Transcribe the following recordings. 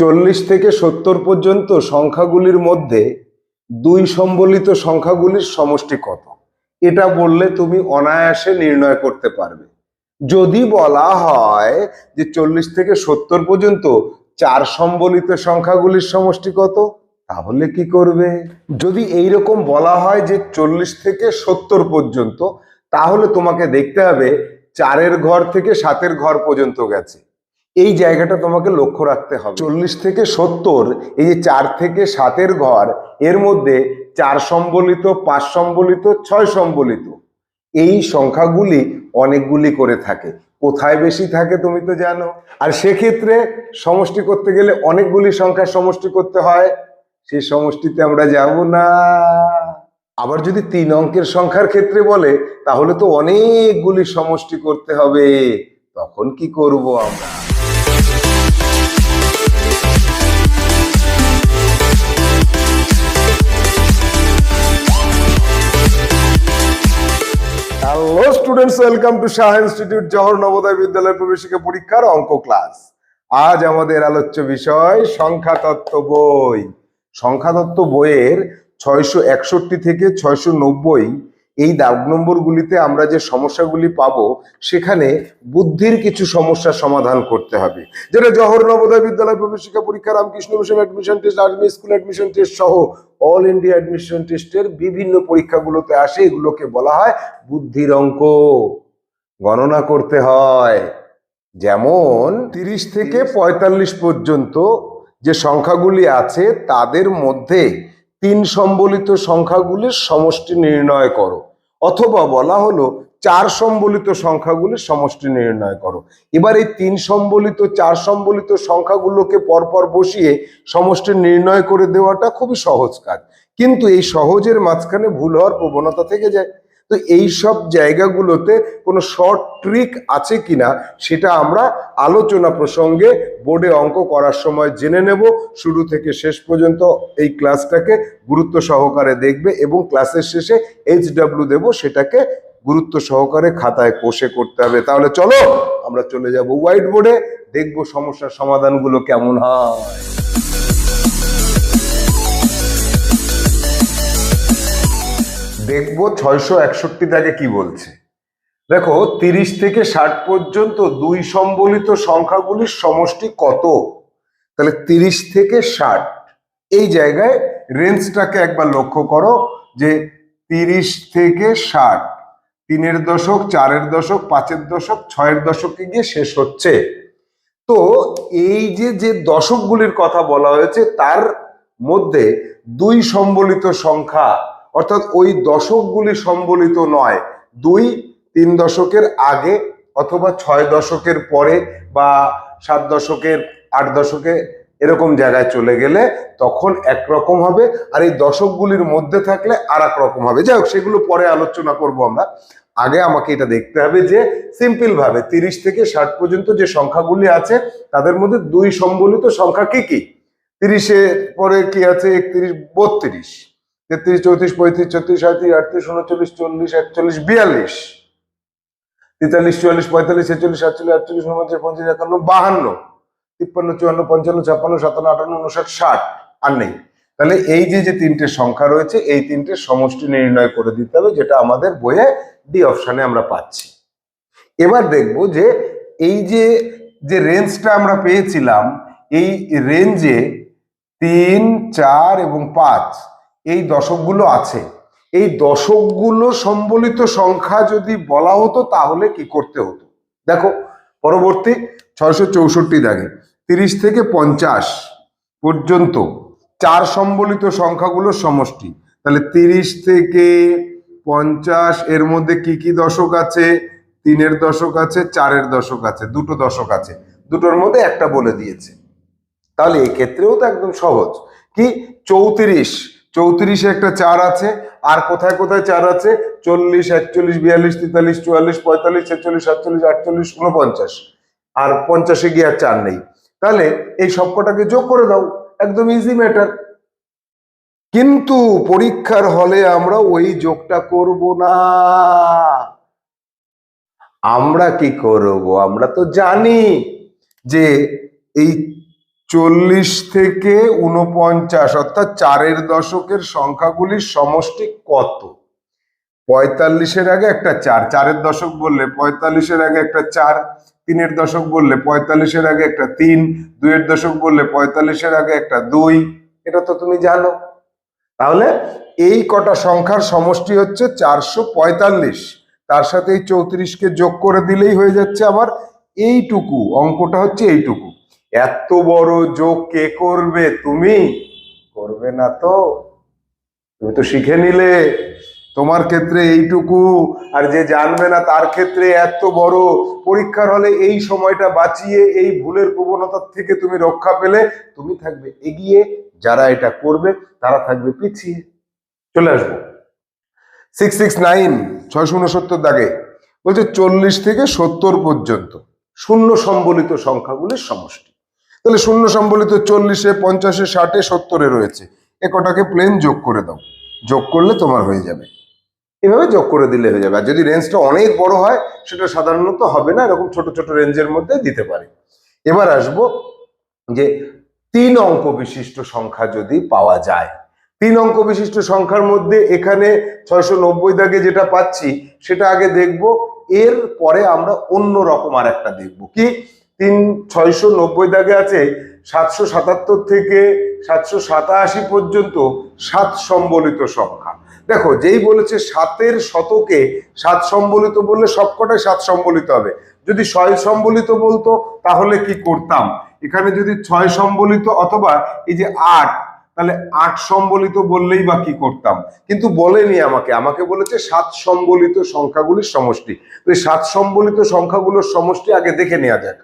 চল্লিশ থেকে সত্তর পর্যন্ত সংখ্যাগুলির মধ্যে দুই সম্বলিত সংখ্যাগুলির সমষ্টি কত? এটা বললে তুমি অনায়াসে নির্ণয় করতে পারবে। যদি বলা হয় যে চল্লিশ থেকে সত্তর পর্যন্ত চার সম্বলিত সংখ্যাগুলির সমষ্টি কত, তাহলে কি করবে? যদি এই রকম বলা হয় যে চল্লিশ থেকে সত্তর পর্যন্ত, তাহলে তোমাকে দেখতে হবে চারের ঘর থেকে সাতের ঘর পর্যন্ত গেছে। এই জায়গাটা তোমাকে লক্ষ্য রাখতে হবে। চল্লিশ থেকে সত্তর, এই যে চার থেকে সাতের ঘর, এর মধ্যে চার সম্বলিত, পাঁচ সম্বলিত, ছয় সম্বলিত, এই সংখ্যাগুলি অনেকগুলি করে থাকে। কোথায় বেশি থাকে তুমি তো জানো। আর সেক্ষেত্রে সমষ্টি করতে গেলে অনেকগুলি সংখ্যার সমষ্টি করতে হয়। সেই সমষ্টিতে আমরা যাব না। আবার যদি তিন অঙ্কের সংখ্যার ক্ষেত্রে বলে, তাহলে তো অনেকগুলি সমষ্টি করতে হবে। তখন কি করব আমরা? Hello students welcome to Shah institute Jawahar Navodaya Vidyalaya প্রবেশিকা পরীক্ষার অঙ্ক ক্লাস আজ আমাদের আলোচ্য বিষয় সংখ্যাতত্ত্ব বই। সংখ্যাতত্ত্ব বইয়ের ছয়শো একষট্টি থেকে ছয়শো নব্বই এই দাগ নম্বরগুলিতে আমরা যে সমস্যাগুলি পাবো, সেখানে বুদ্ধির কিছু সমস্যার সমাধান করতে হবে। যেটা জহর নবোদয় বিদ্যালয় প্রবেশিকা পরীক্ষা Ramakrishna mission admission test army school admission test সহ অল ইন্ডিয়া অ্যাডমিশন টেস্টের বিভিন্ন পরীক্ষাগুলোতে আসে, এগুলোকে বলা হয় বুদ্ধির অঙ্ক। গণনা করতে হয়। যেমন তিরিশ থেকে পঁয়তাল্লিশ পর্যন্ত যে সংখ্যাগুলি আছে, তাদের মধ্যে তিন সম্বলিত সংখ্যাগুলির সমষ্টি নির্ণয় করো। অথবা বলা হলো, চার সম্বলিত সংখ্যাগুলির সমষ্টি নির্ণয় করো। এবার এই তিন সম্বলিত, চার সম্বলিত সংখ্যাগুলোকে পরপর বসিয়ে সমষ্টি নির্ণয় করে দেওয়াটা খুবই সহজ কাজ। কিন্তু এই সহজের মাঝখানে ভুল হওয়ার প্রবণতা থেকে যায়। তো এই সব জায়গাগুলোতে কোনো শর্ট ট্রিক আছে কিনা সেটা আমরা আলোচনা প্রসঙ্গে বোর্ডে অঙ্ক করার সময় জেনে নেব। শুরু থেকে শেষ পর্যন্ত এই ক্লাসটাকে গুরুত্ব সহকারে দেখবে এবং ক্লাসের শেষে এইচ ডাব্লিউ দেবো, সেটাকে গুরুত্ব সহকারে খাতায় কষে করতে হবে। তাহলে চলো, আমরা চলে যাব হোয়াইট বোর্ডে দেখব সমস্যার সমাধানগুলো কেমন হয়। দেখব ছয়শো একষট্টি দাগে কি বলছে। দেখো, তিরিশ থেকে ষাট পর্যন্ত দুই সম্বলিত সংখ্যাগুলির সমষ্টি কত? তাহলে তিরিশ থেকে ষাট। এই জায়গায় রেঞ্জটাকে একবার লক্ষ্য করো যে তিরিশ থেকে ষাট, তিনের দশক, চারের দশক, পাঁচের দশক, ছয়ের দশকে গিয়ে শেষ হচ্ছে। তো এই যে যে দশকগুলির কথা বলা হয়েছে, তার মধ্যে দুই সম্বলিত সংখ্যা অর্থাৎ ওই দশকগুলি সম্বলিত নয়, দুই, তিন দশকের আগে অথবা ছয় দশকের পরে বা সাত দশকের আট দশকে এরকম জায়গায় চলে গেলে তখন একরকম হবে আর এই দশকগুলির মধ্যে থাকলে আর রকম হবে। যাই হোক, সেগুলো পরে আলোচনা করব আমরা। আগে আমাকে এটা দেখতে হবে যে সিম্পল ভাবে তিরিশ থেকে ষাট পর্যন্ত যে সংখ্যাগুলি আছে, তাদের মধ্যে দুই সম্বলিত সংখ্যা কি কি? তিরিশে পরে কি আছে? একত্রিশ, বত্রিশ। তেত্রিশ, চৌত্রিশ, পঁয়ত্রিশ, ছত্রিশ সাঁত্রিশ আটত্রিশ, উনচল্লিশ, চল্লিশ, একচল্লিশ, বিয়াল্লিশ। তেতাল্লিশ, চুয়াল্লিশ, পঁয়তাল্লিশ, ছেচল্লিশ, সাতচল্লিশ, আটচল্লিশ, উনপঞ্চাশ পঞ্চাশ একান্ন, বাহান্ন। তিপ্পান্ন, চুয়ান্ন, পঞ্চান্ন, ছাপ্পান্ন, সাতান্ন, আটান্ন, উনষাট, ষাট। আর নেই। তাহলে এই যে যে তিনটে সংখ্যা রয়েছে, এই তিনটে সমষ্টি নির্ণয় করে দিতে হবে, যেটা আমাদের বইয়ে ডি অপশানে আমরা পাচ্ছি। এবার দেখব যে, এই যে যে রেঞ্জটা আমরা পেয়েছিলাম, এই রেঞ্জে তিন, চার এবং পাঁচ এই দশকগুলো আছে। এই দশকগুলো সম্বলিত সংখ্যা যদি বলা হতো, তাহলে কি করতে হতো? দেখো, পরবর্তী ছয়শো চৌষট্টি দাগে তিরিশ থেকে পঞ্চাশ পর্যন্ত চার সম্বলিত সংখ্যাগুলোর সমষ্টি। তাহলে তিরিশ থেকে পঞ্চাশ, এর মধ্যে কি কি দশক আছে? তিনের দশক আছে, চারের দশক আছে, দুটো দশক আছে। দুটোর মধ্যে একটা বলে দিয়েছে। তাহলে এক্ষেত্রেও তো একদম সহজ। কি? চৌত্রিশ চৌত্রিশে একটা চার আছে। আর কোথায় কোথায় চার আছে? চল্লিশ, একচল্লিশ, বিয়াল্লিশ, তেতাল্লিশ, চুয়াল্লিশ, পঁয়তাল্লিশ, ছেচল্লিশ, সাতচল্লিশ, আটচল্লিশ উনপঞ্চাশ আর পঞ্চাশে গিয়ে আর চার নেই। তাহলে এই সবকটাকে যোগ করে দাও। একদম ইজি ম্যাটার কিন্তু পরীক্ষার হলে আমরা ওই যোগটা করব না। আমরা কি করব? আমরা তো জানি যে এই চল্লিশ থেকে উনপঞ্চাশ অর্থাৎ চারের দশকের সংখ্যাগুলির সমষ্টি কত? পঁয়তাল্লিশের আগে একটা চার, চারের দশক বললে পঁয়তাল্লিশের আগে একটা চার, তিনের দশক বললে পঁয়তাল্লিশের আগে একটা তিন, দুইয়ের দশক বললে পঁয়তাল্লিশের আগে একটা দুই, এটা তো তুমি জানো। তাহলে এই কটা সংখ্যার সমষ্টি হচ্ছে চারশো পঁয়তাল্লিশ। তার সাথে এই চৌত্রিশকে যোগ করে দিলেই হয়ে যাচ্ছে আবার এইটুকু, অঙ্কটা হচ্ছে এইটুকু। এত বড় যোগ কে করবে তুমি? করবে না তো। তুমি তো শিখে নিলে। তোমার ক্ষেত্রে এইটুকু। আর যে জানবে না তার ক্ষেত্রে এত বড়। পরীক্ষার হলে এই সময়টা বাঁচিয়ে, এই ভুলের প্রবণতার থেকে তুমি রক্ষা পেলে তুমি থাকবে এগিয়ে। যারা এটা করবে, তারা থাকবে পিছিয়ে। চলে আসব। সিক্স সিক্স নাইন ছয়শো উনসত্তর দাগে। বলছে চল্লিশ থেকে সত্তর পর্যন্ত শূন্য সম্বলিত সংখ্যাগুলির সমষ্টি। তাহলে শূন্য সম্বলিত চল্লিশে, পঞ্চাশে, ষাটে, সত্তরে রয়েছে। এ কটাকে প্লেন যোগ করে দাও। যোগ করলে তোমার হয়ে যাবে। এভাবে যোগ করে দিলে হয়ে যাবে। আর যদি রেঞ্জটা অনেক বড় হয়, সেটা সাধারণত হবে না, এরকম ছোট ছোট রেঞ্জের মধ্যে দিতে পারে। এবার আসব যে তিন অঙ্ক বিশিষ্ট সংখ্যা যদি পাওয়া যায়, তিন অঙ্ক বিশিষ্ট সংখ্যার মধ্যে এখানে ছয়শো নব্বই দাগে যেটা পাচ্ছি, সেটা আগে দেখব। এর পরে আমরা অন্য রকম আর একটা দেখব। কি? তিন ছয়শো নব্বই দাগে আছে, সাতশো সাতাত্তর থেকে সাতশো সাতাশি পর্যন্ত সাত সম্বলিত সংখ্যা। দেখো, যেই বলেছে সাতের শতকে সাত সম্বলিত বললে সবকটাই সাত সম্বলিত হবে। যদি ছয় সম্বলিত বলতো, তাহলে কি করতাম? এখানে যদি ছয় সম্বলিত অথবা এই যে আট, তাহলে আট সম্বলিত বললেই বা কি করতাম? কিন্তু বলেনি আমাকে। আমাকে বলেছে সাত সম্বলিত সংখ্যাগুলির সমষ্টি। তো এই সাত সম্বলিত সংখ্যাগুলোর সমষ্টি আগে দেখে নেওয়া যাক।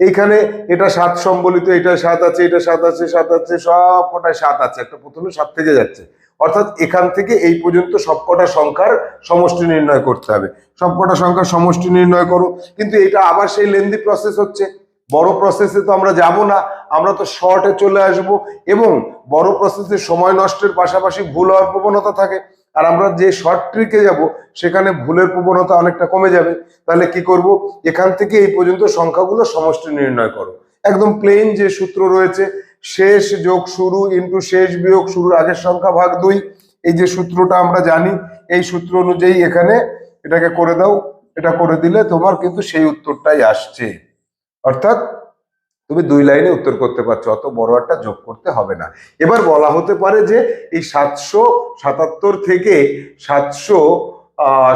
এইখানে এটা সাত সম্বলিত, এটা সাত আছে, এটা সাত আছে সাত আছে, সব কটায় সাত আছে। একটা প্রথমে সাত থেকে যাচ্ছে। অর্থাৎ এখান থেকে এই পর্যন্ত সবকটা সংখ্যার সমষ্টি নির্ণয় করতে হবে। সবকটা সংখ্যার সমষ্টি নির্ণয় করো। কিন্তু এটা আবার সেই লেন্দি প্রসেস হচ্ছে। বড় প্রসেসে তো আমরা যাব না। আমরা তো শর্টে চলে আসব এবং বড় প্রসেসে সময় নষ্টের পাশাপাশি ভুল হওয়ার প্রবণতা থাকে। আর আমরা যে শর্ট ট্রিকে যাব, সেখানে ভুলের প্রবণতা অনেকটা কমে যাবে। তাহলে কি করব? এখান থেকে এই পর্যন্ত সংখ্যাগুলো সমষ্টি নির্ণয় করো। একদম প্লেন যে সূত্র রয়েছে, শেষ যোগ শুরু ইন্টু শেষ বিয়োগ শুরুর আগের সংখ্যা ভাগ দুই। এই যে সূত্রটা আমরা জানি, এই সূত্র অনুযায়ী এখানে এটাকে করে দাও, এটা করে দিলে তোমার কিন্তু সেই উত্তরটাই আসছে। অর্থাৎ তুমি দুই লাইনে উত্তর করতে পারছ, অত বড় একটা যোগ করতে হবে না। এবার বলা হতে পারে যে এই সাতশো সাতাত্তর থেকে সাতশো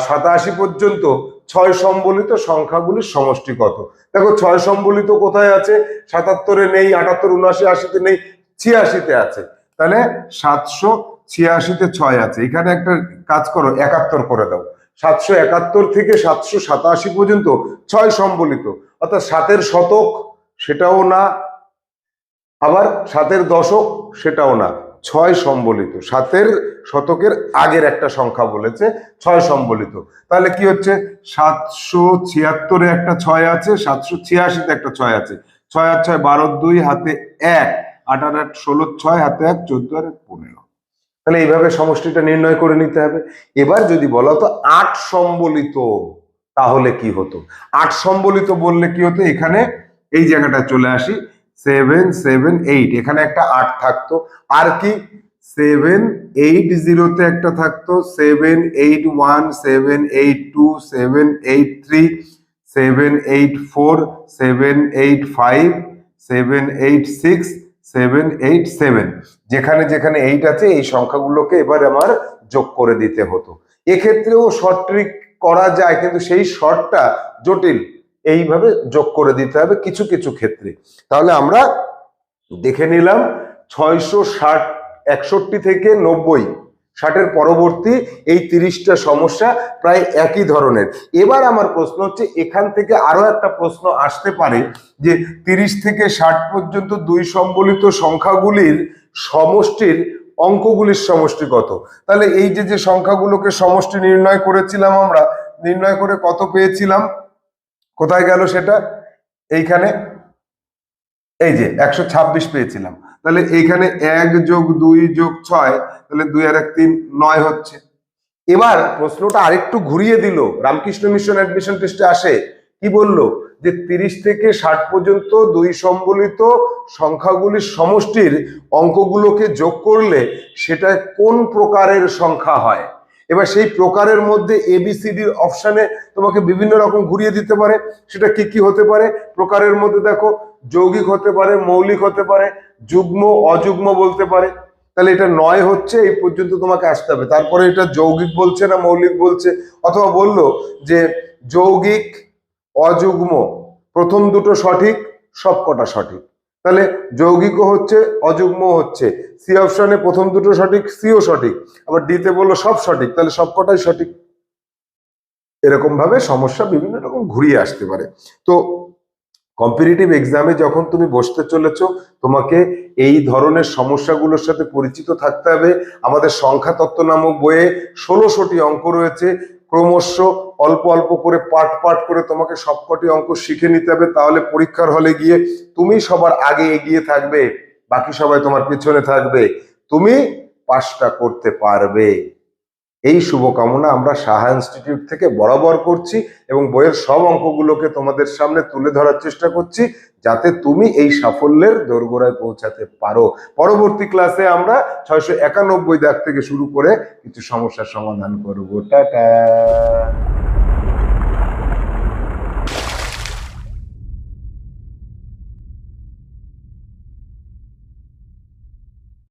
সাতাশি পর্যন্ত ছয় সম্বলিত সংখ্যাগুলির সমষ্টি কত? দেখো, ছয় সম্বলিত কোথায় আছে? সাতাত্তরে নেই, আটাত্তর, উনআশি, আশিতে নেই, ছিয়াশিতে আছে। তাহলে সাতশো ছিয়াশিতে ছয় আছে। এখানে একটা কাজ করো, একাত্তর করে দাও। সাতশো একাত্তর থেকে সাতশো সাতাশি পর্যন্ত ছয় সম্বলিত। অর্থাৎ সাতের শতক সেটাও না, আবার সাতের দশক সেটাও না। ছয় সম্বলিত, সাতের শতকের আগের একটা সংখ্যা বলেছে, ছয় সম্বলিত। তাহলে কি হচ্ছে? সাতশো ছিয়াত্তরে একটা ছয় আছে, সাতশো ছিয়াশিতে একটা ছয় আছে। ছয় আর ছয়, বারো দুই হাতে এক, আট আর আট ষোলো ছয়, হাতে এক, চোদ্দ আর এক পনেরো। তাহলে এইভাবে সমষ্টিটা নির্ণয় করে নিতে হবে। এবার যদি বলো তো আট সম্বলিত, তাহলে কি হতো? আট সম্বলিত বললে কি হতো? এখানে এই জায়গাটা চলে আসি সেভেন সেভেন এইট এখানে একটা আট থাকতো। আর কি? সেভেন এইট জিরোতে একটা থাকতো। Seven eight one seven eight two seven eight three seven eight four seven eight five seven eight six seven eight seven যেখানে যেখানে এইট আছে, এই সংখ্যাগুলোকে এবার আমার যোগ করে দিতে হতো। এক্ষেত্রেও শর্ট ট্রিক করা যায়, কিন্তু সেই শর্টটা জটিল। এইভাবে যোগ করে দিতে হবে কিছু কিছু ক্ষেত্রে। তাহলে আমরা দেখে নিলাম ছয়শো ষাট, একষট্টি থেকে নব্বই, ষাটের পরবর্তী এই তিরিশটা সমস্যা প্রায় একই ধরনের। এবার আমার প্রশ্ন হচ্ছে, এখান থেকে আরও একটা প্রশ্ন আসতে পারে যে, তিরিশ থেকে ষাট পর্যন্ত দুই সম্বলিত সংখ্যাগুলির সমষ্টির অঙ্কগুলির সমষ্টি কত? তাহলে এই যে যে সংখ্যাগুলোকে সমষ্টি নির্ণয় করেছিলাম আমরা, নির্ণয় করে কত পেয়েছিলাম? কোথায় গেল সেটা? এইখানে। এই যে, একশো ছাব্বিশ পেয়েছিলাম। তাহলে এইখানে এক যোগ দুই যোগ ছয়, তাহলে দুই আর এক তিন, নয় হচ্ছে। এবার প্রশ্নটা আরেকটু ঘুরিয়ে দিল। রামকৃষ্ণ মিশন অ্যাডমিশন টেস্টে আসে। কি বলল? যে তিরিশ থেকে ষাট পর্যন্ত দুই সম্বলিত সংখ্যাগুলির সমষ্টির অঙ্কগুলোকে যোগ করলে সেটা কোন প্রকারের সংখ্যা হয়? এবার সেই প্রকারের মধ্যে এবিসিডির অপশানে তোমাকে বিভিন্ন রকম ঘুরিয়ে দিতে পারে। সেটা কি কি হতে পারে? প্রকারের মধ্যে দেখো, যৌগিক হতে পারে, মৌলিক হতে পারে, যুগ্ম, অযুগ্ম বলতে পারে। তাহলে এটা নয় হচ্ছে, এই পর্যন্ত তোমাকে আসতে হবে। তারপরে এটা যৌগিক বলছে না মৌলিক বলছে? অথবা বলল যে যৌগিক, অযুগ্ম, প্রথম দুটো সঠিক, সবকটা সঠিক। তাহলে যৌগিকও হচ্ছে অযুগ্ম হচ্ছে। সি অপশনে প্রথম দুটো সঠিক সিও সঠিক। আবার ডিতে বলল সব সঠিক, তাহলে সবকটাই সঠিক। এরকম ভাবে সমস্যা বিভিন্ন রকম ঘুরিয়ে আসতে পারে। তো কম্পিটিটিভ এক্সামে যখন তুমি বসতে চলেছ, তোমাকে এই ধরনের সমস্যাগুলোর সাথে পরিচিত থাকতে হবে। আমাদের সংখ্যা তত্ত্ব নামক বইয়ে ষোলোশোটি অঙ্ক রয়েছে। ক্রমশ অল্প অল্প করে পাট পাট করে তোমাকে সবকটি অঙ্ক শিখে নিতে হবে, তাহলে পরীক্ষার হলে গিয়ে তুমি সবার আগে এগিয়ে থাকবে, বাকি সবাই তোমার পিছনে থাকবে, তুমি পাশটা করতে পারবে। এই শুভকামনা আমরা সাহা ইনস্টিটিউট থেকে বরাবর করছি এবং বইয়ের সব অঙ্কগুলোকে তোমাদের সামনে তুলে ধরার চেষ্টা করছি যাতে তুমি এই সাফল্যের দোরগোড়ায় পৌঁছাতে পারো। পরবর্তী ক্লাসে আমরা ছয়শো একানব্বই দাগ থেকে শুরু করে কিছু সমস্যার সমাধান করব। টাটা!